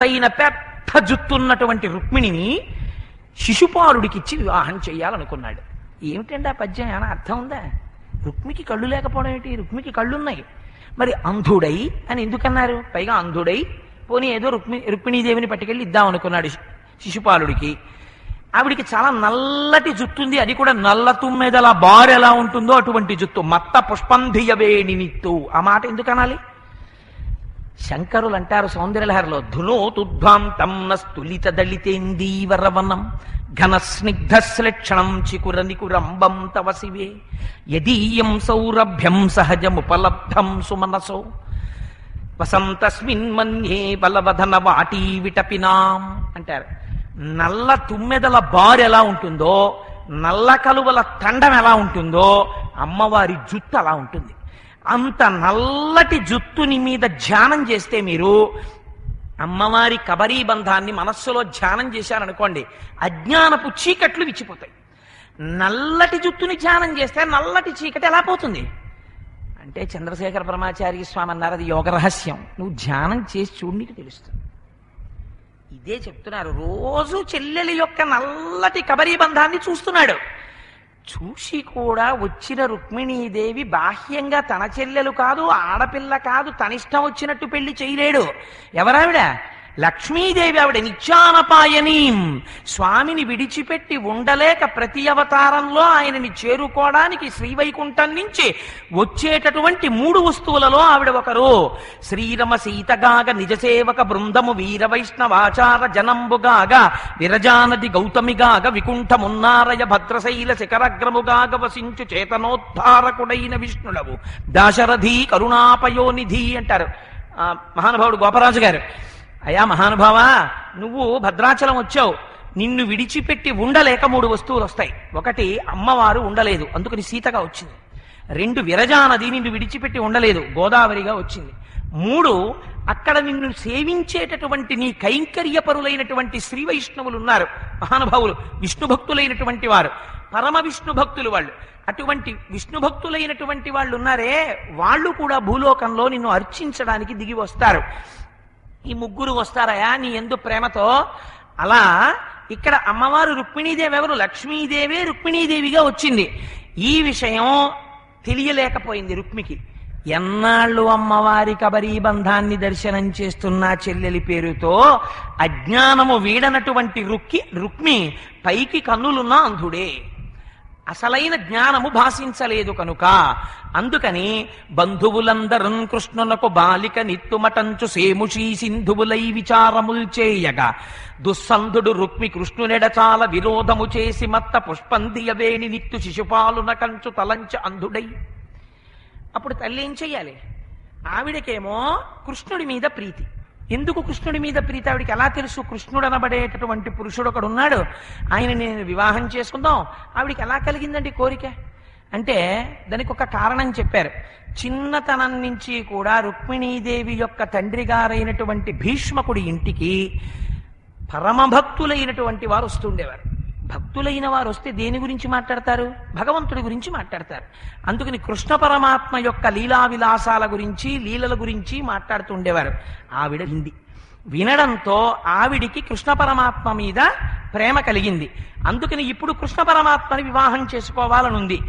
అయిన పెద్ద జుత్తున్నటువంటి రుక్మిణిని శిశుపాలుడికిచ్చి వివాహం చేయాలనుకున్నాడు ఏమిటండి ఆ పద్యం? ఏమైనా అర్థం ఉందా? రుక్మికి కళ్ళు లేకపోవడం ఏంటి? రుక్మికి కళ్ళున్నాయి. మరి అంధుడై అని ఎందుకన్నారు? పైగా అంధుడై. పోనీ ఏదో రుక్మి రుక్మిణీదేవిని పట్టుకెళ్ళి ఇద్దాం అనుకున్నాడు శిశుపాలుడికి. ఆవిడికి చాలా నల్లటి జుట్టు ఉంది అది కూడా నల్ల తుమ్మెదల బారు ఎలా ఉంటుందో అటువంటి జుత్తు. మత్త పుష్పంధియవేణి నిత్తు. ఆ మాట ఎందుకు అనాలి శంకరులు అంటారు సౌందర్యలహరిలో ధునోతుద్భాంతం నస్తులిత దళితేందీవరవనం ఘన స్నిగ్ధ శ్లక్షణం చికుర నికురంబం తవ శివే యదీయం సౌరభ్యం సహజముపలబ్ధం సుమనసో వసంతస్మిన్ మన్యే బలవధన వాటీ విటపినాం అంటారు. నల్ల తుమ్మెదల బార్ ఎలా ఉంటుందో నల్ల కలువల తండం ఎలా ఉంటుందో అమ్మవారి జుత్తు అలా ఉంటుంది. అంత నల్లటి జుత్తుని మీద ధ్యానం చేస్తే మీరు అమ్మవారి కబరీ బంధాన్ని మనస్సులో ధ్యానం చేశారనుకోండి అజ్ఞానపు చీకట్లు విచ్చిపోతాయి. నల్లటి జుత్తుని ధ్యానం చేస్తే నల్లటి చీకటి ఎలా పోతుంది? అంటే చంద్రశేఖర పరమాచార్య స్వామి అన్నారు అది యోగ రహస్యం. నువ్వు ధ్యానం చేసి చూడు నీకు తెలుస్తుంది. ఇదే చెప్తున్నారు. రోజు చెల్లెలి యొక్క నల్లటి కబరీ బంధాన్ని చూస్తున్నాడు. చూసి కూడా వచ్చిన రుక్మిణీదేవి బాహ్యంగా తన చెల్లెలు కాదు ఆడపిల్ల కాదు తనిష్టం వచ్చినట్టు పెళ్ళి చేయలేడు. ఎవరావిడ? లక్ష్మీదేవి ఆవిడ నిత్యానపాయనీం స్వామిని విడిచిపెట్టి ఉండలేక ప్రతి అవతారంలో ఆయనని చేరుకోవడానికి శ్రీవైకుంఠం నుంచి వచ్చేటటువంటి మూడు వస్తువులలో ఆవిడ ఒకరు. శ్రీరమ సీతగాగ నిజసేవక బృందము వీర వైష్ణవాచార జనంబుగాగ విరజానది గౌతమిగాగ వికుంఠమున్నారయ భద్రశైల శిఖరగ్రముగాగ వసించు చేతనోద్ధారకుడైన విష్ణుడవు. దాశరథి కరుణాపయోనిధి అంటారు. మహానుభావుడు గోపరాజు గారు అయా మహానుభావా నువ్వు భద్రాచలం వచ్చావు. నిన్ను విడిచిపెట్టి ఉండలేక మూడు వస్తువులు వస్తాయి. ఒకటి అమ్మవారు ఉండలేదు. అందుకని సీతగా వచ్చింది. రెండు విరజానది నిన్ను విడిచిపెట్టి ఉండలేదు. గోదావరిగా వచ్చింది. మూడు అక్కడ నిన్ను సేవించేటటువంటి నీ కైంకర్యపరులైనటువంటి శ్రీ వైష్ణవులు ఉన్నారు. మహానుభావులు విష్ణు భక్తులైనటువంటి వారు. పరమ విష్ణు భక్తులు వాళ్ళు. అటువంటి విష్ణు భక్తులైనటువంటి వాళ్ళు ఉన్నారే. వాళ్ళు కూడా భూలోకంలో నిన్ను అర్చించడానికి దిగి వస్తారు. ఈ ముగ్గురు వస్తారయా నీ ఎందు ప్రేమతో? అలా ఇక్కడ అమ్మవారు రుక్మిణీదేవి ఎవరు? లక్ష్మీదేవే రుక్మిణీదేవిగా వచ్చింది. ఈ విషయం తెలియలేకపోయింది రుక్మికి. ఎన్నాళ్ళు అమ్మవారి కబరీ బంధాన్ని దర్శనం చేస్తున్న చెల్లెలి పేరుతో అజ్ఞానము వీడనటువంటి రుక్కి రుక్మి పైకి కన్నులున్న అంధుడే. అసలైన జ్ఞానము భాషించలేదు కనుక అందుకని బంధువులందరం కృష్ణునకు బాలిక నిత్తుమటంచు సేముషీ సింధువులై విచారముల్ చేయగా దుస్సంధుడు రుక్మి కృష్ణునెడచాల విరోధము చేసి మత్త పుష్పందియవేణి నిత్తు శిశుపాలున కంచు తలంచ అంధుడై. అప్పుడు తల్లి ఏం చెయ్యాలి? ఆవిడకేమో కృష్ణుడి మీద ప్రీతి. ఎందుకు కృష్ణుడి మీద ప్రీతి? ఆవిడికి ఎలా తెలుసు? కృష్ణుడు అనబడేటటువంటి పురుషుడు ఒకడు ఉన్నాడు. ఆయన నేను వివాహం చేసుకుందాం. ఆవిడికి ఎలా కలిగిందండి కోరిక? అంటే దానికి ఒక కారణం చెప్పారు. చిన్నతనం నుంచి కూడా రుక్మిణీదేవి యొక్క తండ్రి గారైనటువంటి భీష్మకుడి ఇంటికి పరమభక్తులైనటువంటి వారు వస్తుండేవారు భక్తులైన వారు వస్తే దేని గురించి మాట్లాడతారు? భగవంతుడి గురించి మాట్లాడతారు. అందుకని కృష్ణ పరమాత్మ యొక్క లీలా విలాసాల గురించి లీలల గురించి మాట్లాడుతూ ఉండేవారు. ఆవిడ హింది వినడంతో ఆవిడికి కృష్ణ పరమాత్మ మీద ప్రేమ కలిగింది. అందుకని ఇప్పుడు కృష్ణ పరమాత్మని వివాహం చేసుకోవాలనుంది.